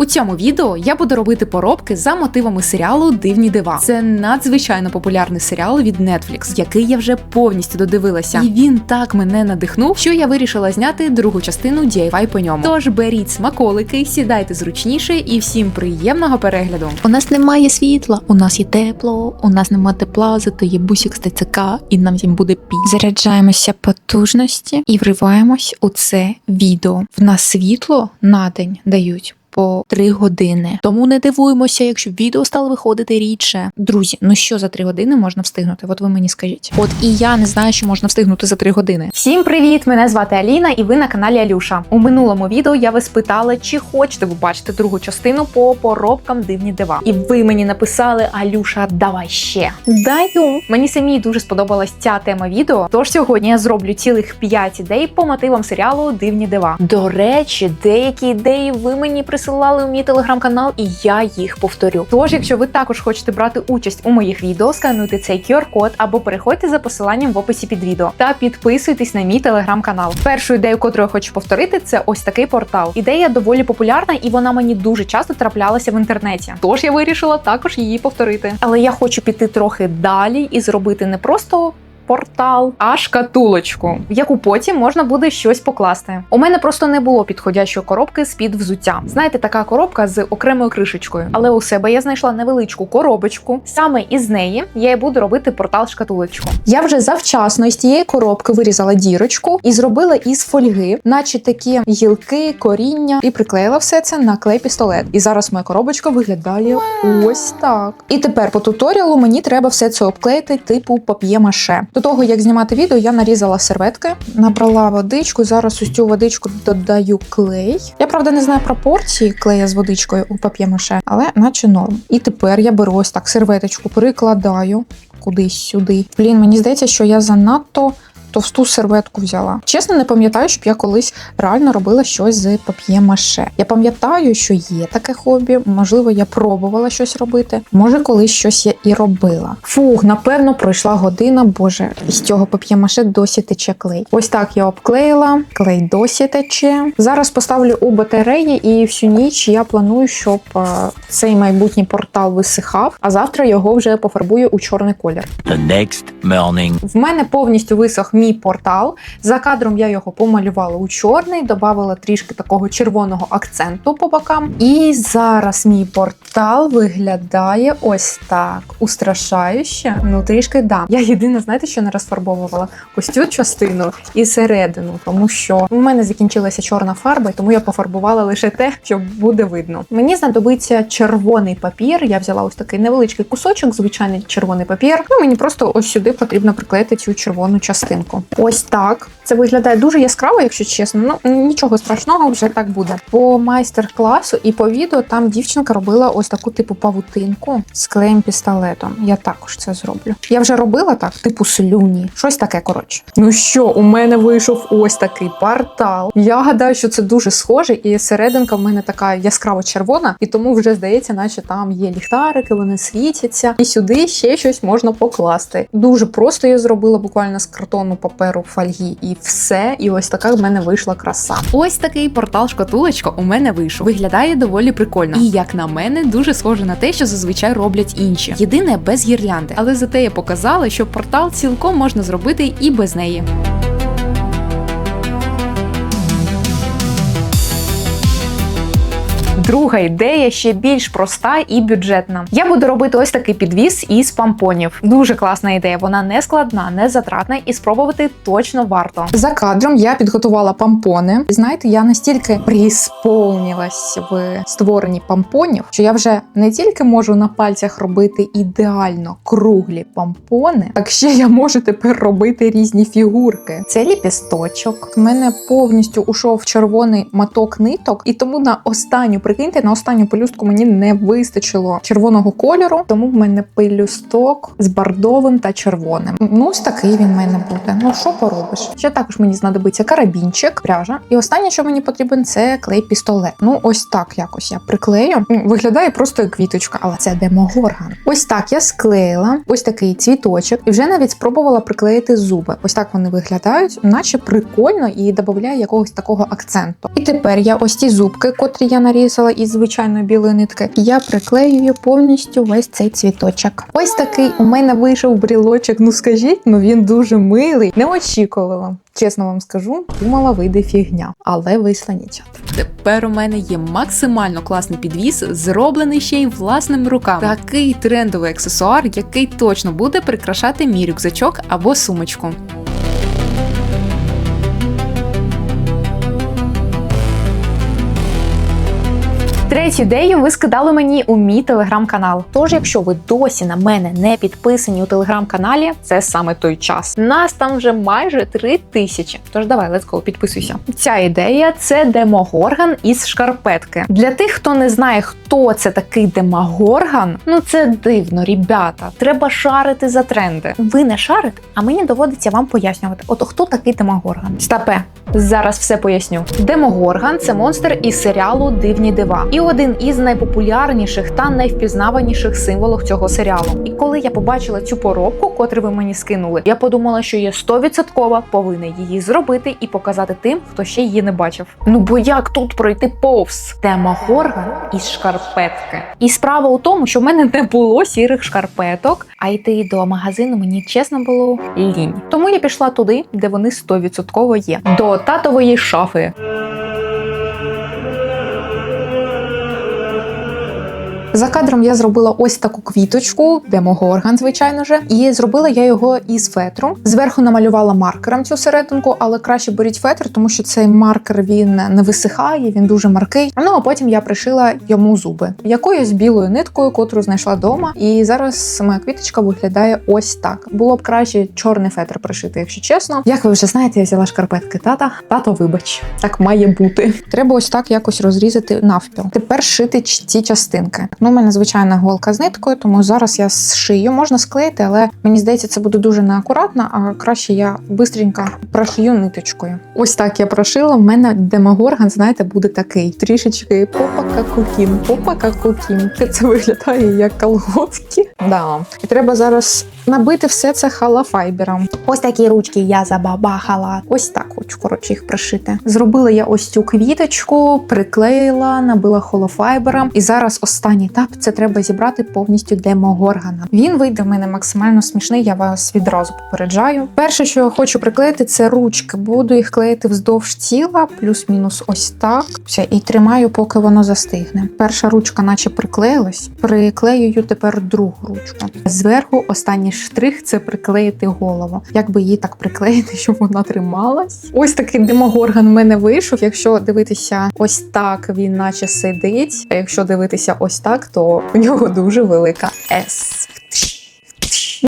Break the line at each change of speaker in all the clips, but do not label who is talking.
У цьому відео я буду робити поробки за мотивами серіалу Дивні дива. Це надзвичайно популярний серіал від Netflix, який я вже повністю додивилася. І він так мене надихнув, що я вирішила зняти другу частину DIY по ньому. Тож беріть смаколики, сідайте зручніше і всім приємного перегляду. У нас немає світла, у нас є тепло, у нас немає тепла, зато є бусік з ТЦК, і нам всім буде пі. Заряджаємося потужності і вриваємось у це відео. В нас світло на день дають. По 3 години. Тому не дивуємося, якщо відео стало виходити рідше. Друзі, ну що за 3 години можна встигнути? От ви мені скажіть. От і я не знаю, що можна встигнути за 3 години. Всім привіт! Мене звати Аліна, і ви на каналі Алюша. У минулому відео я вас питала, чи хочете ви бачити другу частину по поробкам дивні дива. І ви мені написали Алюша, давай ще. Даю. Мені самій дуже сподобалась ця тема відео. Тож сьогодні я зроблю цілих 5 ідей по мотивам серіалу Дивні дива. До речі, деякі ідеї ви мені присилали у мій телеграм-канал, і я їх повторю. Тож, якщо ви також хочете брати участь у моїх відео, скануйте цей QR-код або переходьте за посиланням в описі під відео та підписуйтесь на мій телеграм-канал. Першу ідею, котру я хочу повторити, це ось такий портал. Ідея доволі популярна, і вона мені дуже часто траплялася в інтернеті. Тож я вирішила також її повторити. Але я хочу піти трохи далі і зробити не просто. Портал, а шкатулочку, в яку потім можна буде щось покласти. У мене просто не було підходящої коробки з під взуття. Знаєте, така коробка з окремою кришечкою. Але у себе я знайшла невеличку коробочку. Саме із неї я і буду робити портал шкатулочку. Я вже завчасно із тієї коробки вирізала дірочку і зробила із фольги, наче такі гілки, коріння, і приклеїла все це на клей пістолет. І зараз моя коробочка виглядає ось так. І тепер по туторіалу мені треба все це обклеїти типу пап'є-маше. До того як знімати відео, я нарізала серветки, набрала водичку. Зараз у цю водичку додаю клей. Я правда не знаю пропорції клея з водичкою у пап'є-маше, але наче норм. І тепер я беру ось так серветочку, прикладаю кудись сюди. Блін, мені здається, що я занадто. Товсту серветку взяла. Чесно, не пам'ятаю, щоб я колись реально робила щось з пап'є-маше. Я пам'ятаю, що є таке хобі. Можливо, я пробувала щось робити. Може, колись щось я і робила. Фух, напевно, пройшла година. Боже, із цього пап'є-маше досі тече клей. Ось так я обклеїла, клей досі тече. Зараз поставлю у батареї, і всю ніч я планую, щоб е, цей майбутній портал висихав, а завтра його вже пофарбую у чорний колір.
The next morning.
В мене повністю висох мій портал. За кадром я його помалювала у чорний, додавала трішки такого червоного акценту по бокам. І зараз мій портал виглядає ось так. Устрашающе. Ну трішки да. Я єдине, знаєте, що не розфарбовувала ось цю частину і середину, тому що в мене закінчилася чорна фарба, і тому я пофарбувала лише те, що буде видно. Мені знадобиться червоний папір. Я взяла ось такий невеличкий кусочок, звичайний червоний папір. Ну мені просто ось сюди потрібно приклеїти цю червону частинку. Ось так. Це виглядає дуже яскраво, якщо чесно. Ну нічого страшного, вже так буде. По майстер-класу і по відео там дівчинка робила ось таку типу павутинку з клеєм пістолетом. Я також це зроблю. Я вже робила так, типу слюні. Щось таке, коротше. Ну що, у мене вийшов ось такий портал. Я гадаю, що це дуже схоже, і серединка в мене така яскраво червона, і тому вже здається, наче там є ліхтарики, вони світяться, і сюди ще щось можна покласти. Дуже просто я зробила буквально з картону паперу фольги і все. І ось така в мене вийшла краса. Ось такий портал шкатулочка у мене вийшов. Виглядає доволі прикольно. І як на мене, дуже схоже на те, що зазвичай роблять інші. Єдине без гірлянди. Але зате я показала, що портал цілком можна зробити і без неї. Друга ідея ще більш проста і бюджетна. Я буду робити ось такий підвіз із помпонів. Дуже класна ідея. Вона не складна, не затратна і спробувати точно варто. За кадром я підготувала помпони. Знаєте, я настільки присповнилась в створенні помпонів, що я вже не тільки можу на пальцях робити ідеально круглі помпони, так ще я можу тепер робити різні фігурки. Це ліпісточок. В мене повністю ушов червоний маток ниток, і тому на останню прикиньте, на останню пелюстку мені не вистачило червоного кольору, тому в мене пелюсток з бордовим та червоним. Ну, ось такий він в мене буде. Ну що поробиш? Ще також мені знадобиться карабінчик, пряжа. І останнє, що мені потрібен, це клей пістолет. Ну, ось так якось я приклею. Виглядає просто як квіточка, але це демогорган. Ось так я склеїла ось такий цвіточок, і вже навіть спробувала приклеїти зуби. Ось так вони виглядають, наче прикольно і додає якогось такого акценту. І тепер я ось ці зубки, котрі я нарізала, вирізала із звичайної білої нитки. Я приклеюю повністю весь цей цвіточок. Ось такий у мене вийшов брілочок. Ну скажіть, ну він дуже милий. Не очікувала. Чесно вам скажу, думала, вийде фігня, але вийшла нічого. Тепер у мене є максимально класний підвіс, зроблений ще й власними руками. Такий трендовий аксесуар, який точно буде прикрашати мій рюкзачок або сумочку. Третю ідею ви скидали мені у мій телеграм-канал. Тож, якщо ви досі на мене не підписані у телеграм-каналі, це саме той час. Нас там вже майже три тисячі. Тож давай, let's go, підписуйся. Ця ідея це демогорган із шкарпетки. Для тих, хто не знає, хто це такий демогорган, ну це дивно, ребята. Треба шарити за тренди. Ви не шарите, а мені доводиться вам пояснювати. От хто такий демогорган? Стапе. Зараз все поясню. Демогорган це монстр із серіалу Дивні дива і один із найпопулярніших та найвпізнаваніших символів цього серіалу. І коли я побачила цю поробку, котру ви мені скинули, я подумала, що я 100% повинна її зробити і показати тим, хто ще її не бачив. Ну бо як тут пройти повз? Демогорган із шкарпетки. І справа у тому, що в мене не було сірих шкарпеток, а йти до магазину мені чесно було лінь. Тому я пішла туди, де вони 100% є. До татової шафи. За кадром я зробила ось таку квіточку, демогорган, звичайно же, і зробила я його із фетру. Зверху намалювала маркером цю серединку, але краще беріть фетр, тому що цей маркер він не висихає, він дуже маркий. Ну а потім я пришила йому зуби якоюсь білою ниткою, котру знайшла вдома. І зараз моя квіточка виглядає ось так. Було б краще чорний фетр пришити, якщо чесно. Як ви вже знаєте, я взяла шкарпетки тата. Тато, вибач, так має бути. Треба ось так якось розрізати навпіл. Тепер шити ці частинки. У мене звичайна голка з ниткою, тому зараз я зшию. Можна склеїти, але мені здається, це буде дуже неакуратно, а краще я бистренько прошию ниточкою. Ось так я прошила. В мене демогорган, знаєте, буде такий. Трішечки попака кукін, попака кукін. Це виглядає як колготки. Да. І треба зараз набити все це халафайбером. Ось такі ручки я забабахала. Ось так хочу, коротше, їх пришити. Зробила я ось цю квіточку, приклеїла, набила холофайбером. І зараз останній етап це треба зібрати повністю демогоргана. Він вийде в мене максимально смішний, я вас відразу попереджаю. Перше, що я хочу приклеїти, це ручки. Буду їх клеїти вздовж тіла, плюс-мінус ось так. Все, і тримаю, поки воно застигне. Перша ручка, наче приклеїлась. Приклеюю тепер другу ручку. Зверху останній штрих це приклеїти голову. Як би її так приклеїти, щоб вона трималась? Ось такий демогорган в мене вийшов. Якщо дивитися ось так, він наче сидить. А якщо дивитися ось так, то у нього дуже велика С.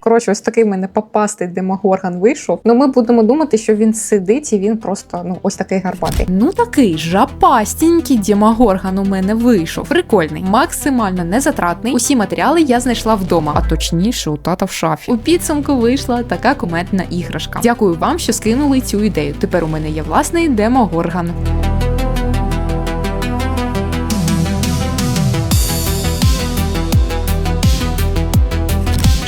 Коротше, ось такий мене попастий демогорган вийшов. Ну ми будемо думати, що він сидить і він просто ну ось такий гарбатий. Ну такий жапастенький демогорган у мене вийшов. Прикольний, максимально незатратний. Усі матеріали я знайшла вдома, а точніше у тата в шафі. У підсумку вийшла така куметна іграшка. Дякую вам, що скинули цю ідею. Тепер у мене є власний демогорган.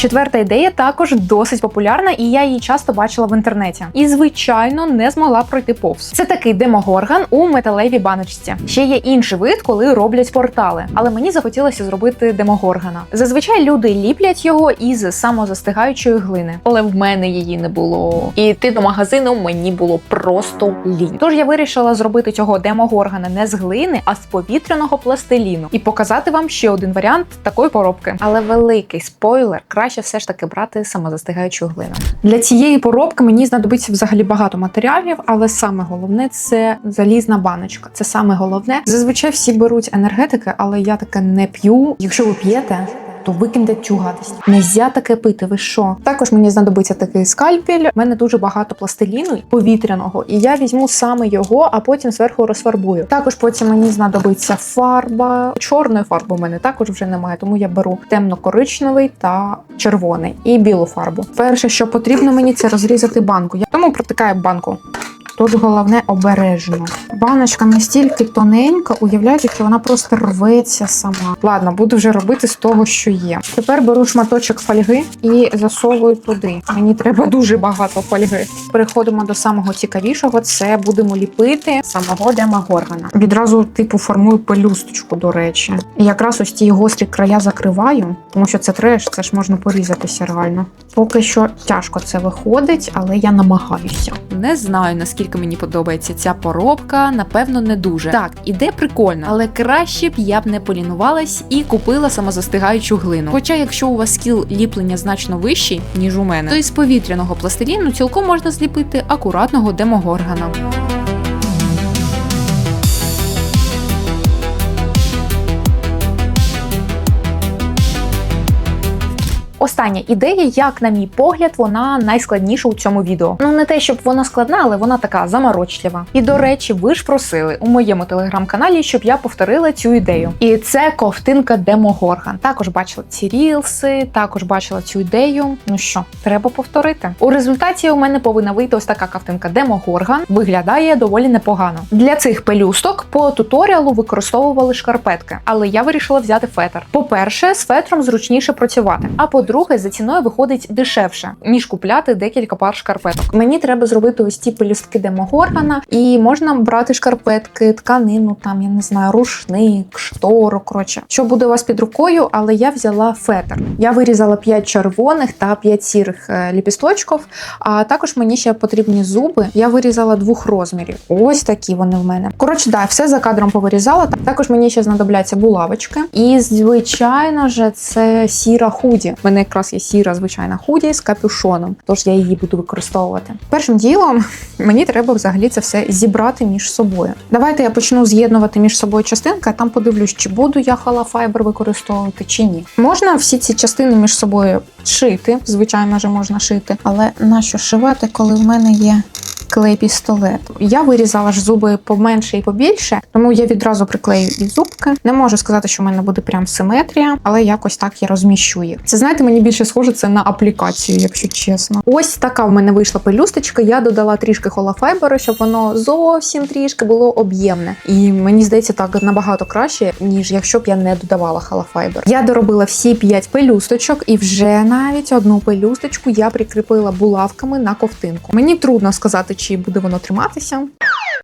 Четверта ідея також досить популярна, і я її часто бачила в інтернеті. І, звичайно, не змогла пройти повз. Це такий демогорган у металевій баночці. Ще є інший вид, коли роблять портали, але мені захотілося зробити демогоргана. Зазвичай люди ліплять його із самозастигаючої глини, але в мене її не було. І йти до магазину мені було просто лінь. Тож я вирішила зробити цього демогоргана не з глини, а з повітряного пластиліну і показати вам ще один варіант такої поробки. Але великий спойлер, краще все ж таки брати самозастигаючу глину. Для цієї поробки мені знадобиться взагалі багато матеріалів, але саме головне це залізна баночка. Це саме головне. Зазвичай всі беруть енергетики, але я таке не п'ю. Якщо ви п'єте. То викиньте цю гадость. Нельзя таке пити. Ви що? Також мені знадобиться такий скальпель. У мене дуже багато пластиліну повітряного, і я візьму саме його, а потім зверху розфарбую. Також потім мені знадобиться фарба. Чорної фарби в мене також вже немає, тому я беру темно-коричневий та червоний і білу фарбу. Перше, що потрібно мені, це розрізати банку. Я тому протикаю банку.
Тут головне обережно. Баночка настільки тоненька, уявляєте, що вона просто рветься сама. Ладно, буду вже робити з того, що є. Тепер беру шматочок фольги і засовую туди. Мені треба дуже багато фольги. Переходимо до самого цікавішого. Це будемо ліпити самого демагоргана. Відразу типу формую пелюсточку, до речі. І якраз ось ці гострі края закриваю, тому що це треш, це ж можна порізатися реально. Поки що тяжко це виходить, але я намагаюся.
Не знаю наскільки мені подобається ця поробка, напевно, не дуже. Так, іде прикольно, але краще б я б не полінувалась і купила самозастигаючу глину. Хоча, якщо у вас скіл ліплення значно вищий, ніж у мене, то із повітряного пластиліну цілком можна зліпити акуратного демогоргана. Остання ідея, як на мій погляд, вона найскладніша у цьому відео. Ну не те, щоб вона складна, але вона така заморочлива. І до речі, ви ж просили у моєму телеграм-каналі, щоб я повторила цю ідею. І це ковтинка Демогорган. Також бачила ці рілси, також бачила цю ідею. Ну що, треба повторити. У результаті у мене повинна вийти ось така ковтинка Демогорган. Виглядає доволі непогано. Для цих пелюсток по туторіалу використовували шкарпетки, але я вирішила взяти фетр. По-перше, з фетром зручніше працювати. А по-друге, за ціною виходить дешевше, ніж купляти декілька пар шкарпеток. Мені треба зробити ось ці пелюстки демогоргана, і можна брати шкарпетки, тканину, там я не знаю, рушник, штору. Коротше, що буде у вас під рукою, але я взяла фетр. Я вирізала 5 червоних та 5 сірих е, ліпісточків. А також мені ще потрібні зуби. Я вирізала двох розмірів. Ось такі вони в мене. Коротше, да, все за кадром повирізала. Також мені ще знадобляться булавочки. І звичайно ж, це сіра худі. Мене якраз є сіра звичайна худі з капюшоном, тож я її буду використовувати. Першим ділом мені треба взагалі це все зібрати між собою. Давайте я почну з'єднувати між собою частинки, а там подивлюсь, чи буду я халафайбер використовувати чи ні. Можна всі ці частини між собою шити, звичайно ж можна шити, але нащо шивати, коли в мене є клей пістолет. Я вирізала ж зуби поменше і побільше, тому я відразу приклею і зубки. Не можу сказати, що в мене буде прям симетрія, але якось так я розміщу їх. Це знаєте, мені більше схоже це на аплікацію, якщо чесно. Ось така в мене вийшла пелюсточка. Я додала трішки холофайберу, щоб воно зовсім трішки було об'ємне. І мені здається, так набагато краще, ніж якщо б я не додавала холофайбер. Я доробила всі п'ять пелюсточок, і вже навіть одну пелюсточку я прикріпила булавками на ковтинку. Мені трудно сказати, чи буде воно триматися.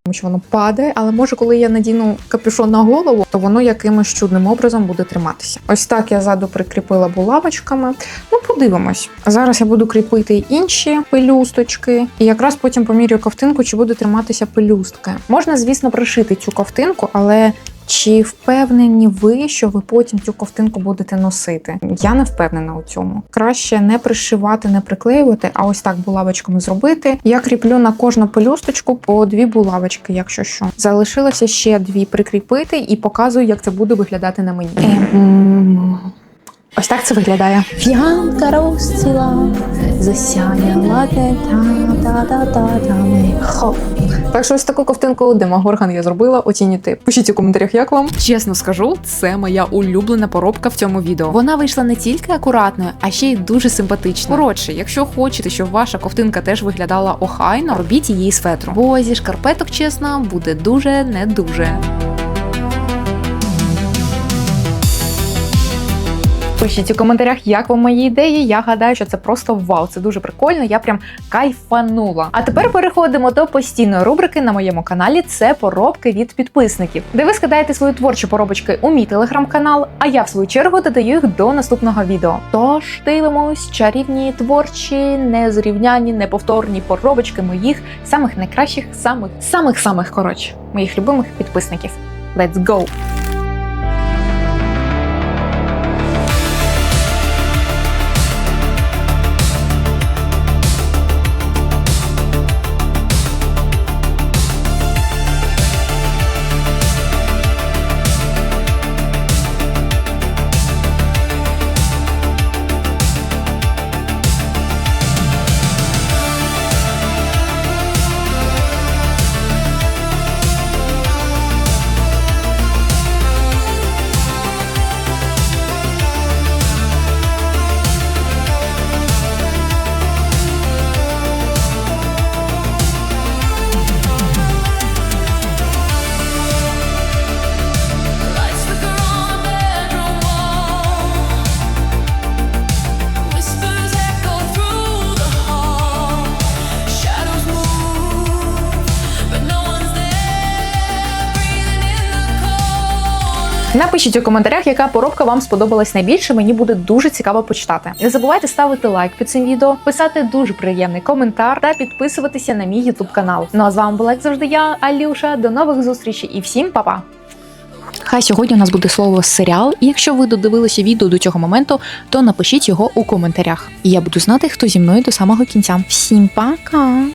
Тому що воно падає, але може, коли я надіну капюшон на голову, то воно якимось чудним образом буде триматися. Ось так я ззаду прикріпила булавочками. Ну, подивимось. Зараз я буду кріпити інші пелюсточки, і якраз потім помірю ковтинку, чи буде триматися пелюстки. Можна, звісно, пришити цю ковтинку, але чи впевнені ви, що ви потім цю ковтинку будете носити? Я не впевнена у цьому. Краще не пришивати, не приклеювати, а ось так булавочками зробити. Я кріплю на кожну пелюсточку по дві булавочки, якщо що. Залишилося ще дві прикріпити і показую, як це буде виглядати на мені. Ось так це виглядає. Фіанка розціла, засяяла та-та-та-та-та-ми. Хоп. Так що ось таку ковтинку Демогорган я зробила. Оцінюйте. Пишіть у коментарях, як вам. Чесно скажу, це моя улюблена поробка в цьому відео. Вона вийшла не тільки акуратною, а ще й дуже симпатичною. Коротше, якщо хочете, щоб ваша ковтинка теж виглядала охайно, робіть її з фетру. Бо зі шкарпеток, чесно, буде дуже не дуже. Пишіть у коментарях, як вам мої ідеї. Я гадаю, що це просто вау. Це дуже прикольно. Я прям кайфанула. А тепер переходимо до постійної рубрики на моєму каналі. Це поробки від підписників, де ви скидаєте свої творчі поробочки у мій телеграм-канал. А я в свою чергу додаю їх до наступного відео. Тож дивимось чарівні творчі, незрівняні, неповторні поробочки моїх самих найкращих, самих самих самих коротше, моїх любимих підписників. Let's go! Напишіть у коментарях, яка поробка вам сподобалась найбільше. Мені буде дуже цікаво почитати. Не забувайте ставити лайк під цим відео, писати дуже приємний коментар та підписуватися на мій ютуб канал. Ну а з вами була як завжди я, Алюша. До нових зустрічей і всім па-па! Хай сьогодні у нас буде слово серіал, і якщо ви додивилися відео до цього моменту, то напишіть його у коментарях. І я буду знати, хто зі мною до самого кінця. Всім пока!